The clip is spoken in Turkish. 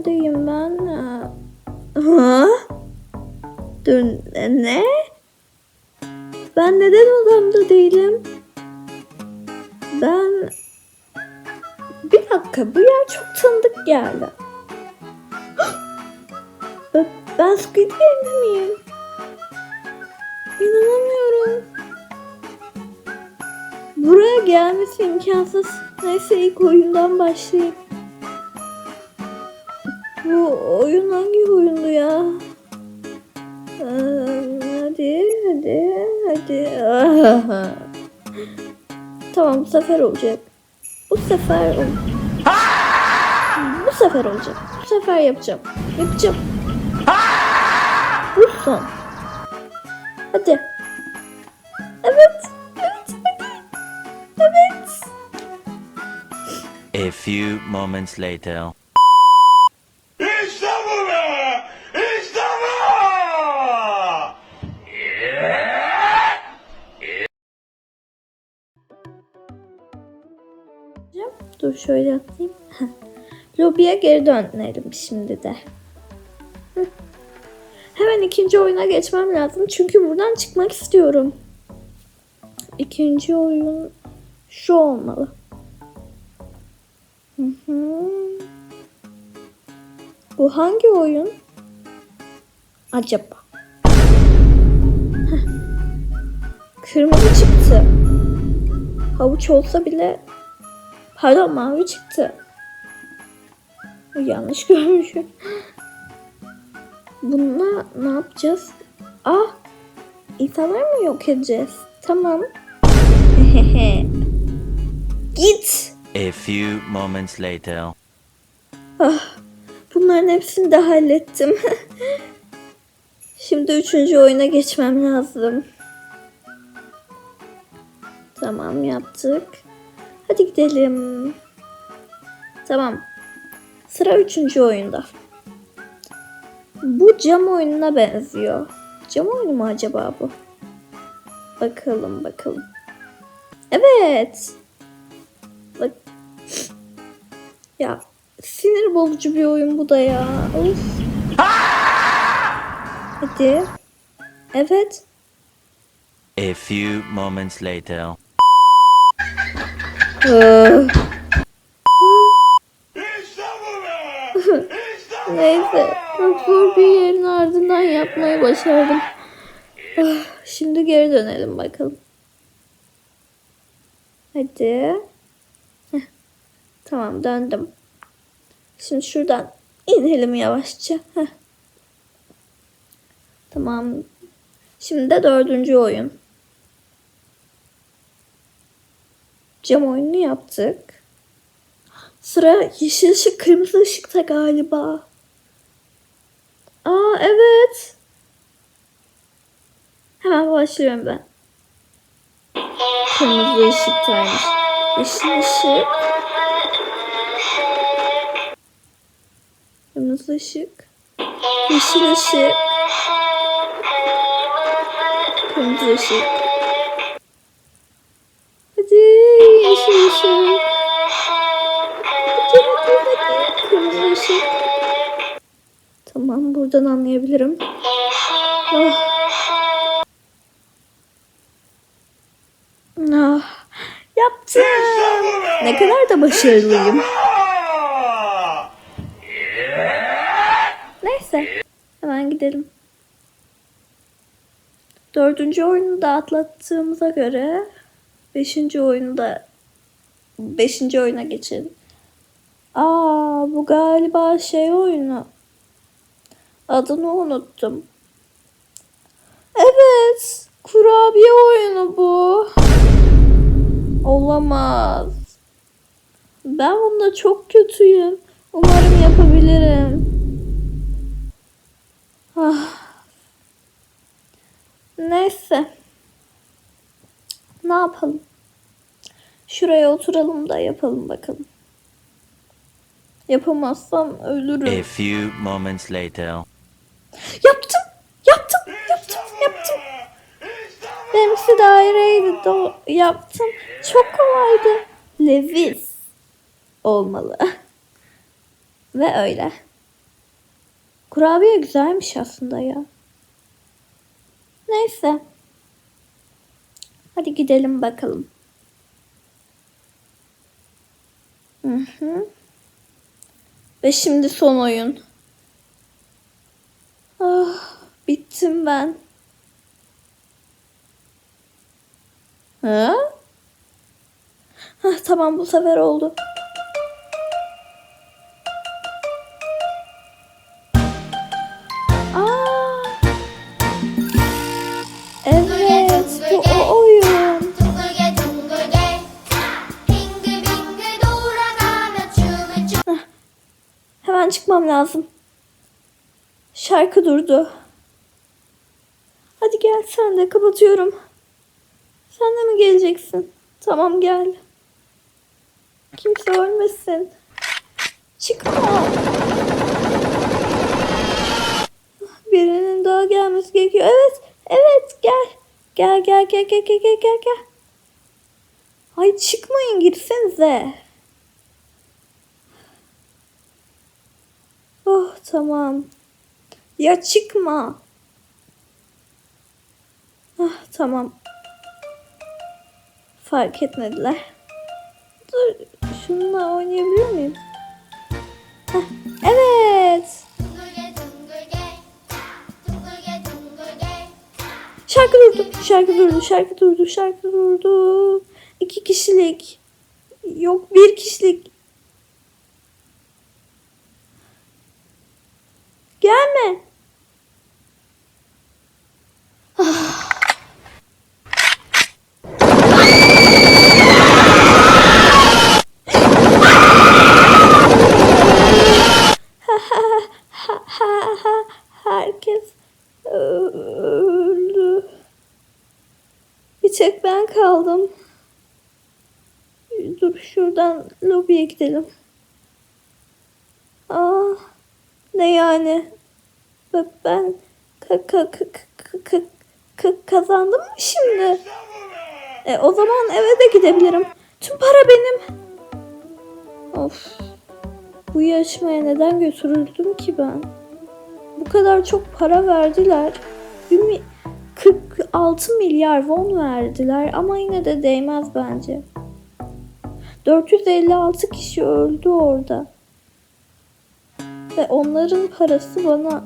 Neredeyim ben? Ha? Dur ne? Ben neden odamda değilim? Ben... Bir dakika bu yer çok tanıdık geldi. Ben Squid Game'de miyim? İnanamıyorum. Buraya gelmesi imkansız. Neyse ilk oyundan başlayayım. Bu oyun hangi oyundu ya? Ee, hadi, hadi, hadi. tamam bu sefer olacak. Bu sefer ol- Bu sefer olacak. Bu sefer yapacağım. Yapacağım. Bu son. Hadi. Evet. Evet. Evet. A few moments later. Şöyle atayım. Lobiye geri dönelim şimdi de. Hemen ikinci oyuna geçmem lazım. Çünkü buradan çıkmak istiyorum. İkinci oyun şu olmalı. Hı hı. Bu hangi oyun? Acaba? Kırmızı çıktı. Havuç olsa bile Pardon mavi çıktı. Yanlış görmüşüm. Bununla ne yapacağız? Ah! İnsanları mı yok edeceğiz? Tamam. Git! A few moments later. Ah, bunların hepsini de hallettim. Şimdi üçüncü oyuna geçmem lazım. Tamam yaptık. Hadi gidelim. Tamam. Sıra üçüncü oyunda. Bu cam oyununa benziyor. Cam oyunu mu acaba bu? Bakalım bakalım. Evet. Bak. Ya sinir bozucu bir oyun bu da ya. Of. Hadi. Evet. A few moments later. Neyse. Çok bir yerin ardından yapmayı başardım. Ah, Şimdi geri dönelim bakalım. Hadi. Tamam döndüm. Şimdi şuradan inelim yavaşça. Heh. Tamam. Şimdi de dördüncü oyun. Cam oyunu yaptık. Sıra yeşil ışık, kırmızı ışıkta galiba. Aa evet. Hemen başlıyorum ben. Kırmızı ışıktaymış. Yeşil ışık. Kırmızı ışık. Yeşil ışık. Kırmızı ışık. Hadi yeşil ışık. Tamam buradan anlayabilirim. Ah. Ah. Yaptım. Ne kadar da başarılıyım. Neyse. Hemen gidelim. Dördüncü oyunu da atlattığımıza göre beşinci oyunu da beşinci oyuna geçelim. Aa bu galiba şey oyunu. Adını unuttum. Evet. Kurabiye oyunu bu. Olamaz. Ben bunda çok kötüyüm. Umarım yapabilirim. Ah. Neyse. Ne yapalım? Şuraya oturalım da yapalım bakalım. Yapamazsam A ölürüm. few moments later. Yaptım. Yaptım. Yaptım. Yaptım. Benimkisi daireydi. Do- yaptım. Çok kolaydı. Levis olmalı. Ve öyle. Kurabiye güzelmiş aslında ya. Neyse. Hadi gidelim bakalım. Hı hı. Ve şimdi son oyun. Ah, bittim ben. Ha? Hah, tamam bu sefer oldu. Çıkmam lazım. Şarkı durdu. Hadi gel sen de kapatıyorum. Sen de mi geleceksin? Tamam gel. Kimse ölmesin. Çıkma. Birinin daha gelmesi gerekiyor. Evet, evet. Gel gel gel gel gel gel gel gel. Ay çıkmayın girsenize. Oh tamam. Ya çıkma. Ah tamam. Fark etmediler. Dur şununla oynayabilir miyim? Heh, evet. Şarkı durdu, şarkı durdu, şarkı durdu, şarkı durdu. İki kişilik. Yok bir kişilik. Gelme. Herkes öldü. Bir tek ben kaldım. Dur şuradan lobiye gidelim. Aa, ne yani? Ben ka ka ka ka ka- ka- kazandım mı şimdi? E, o zaman eve de gidebilirim. Tüm para benim. Of. Bu yarışmaya neden götürüldüm ki ben? Bu kadar çok para verdiler. Bir mi- 46 milyar won verdiler ama yine de değmez bence. 456 kişi öldü orada. Ve onların parası bana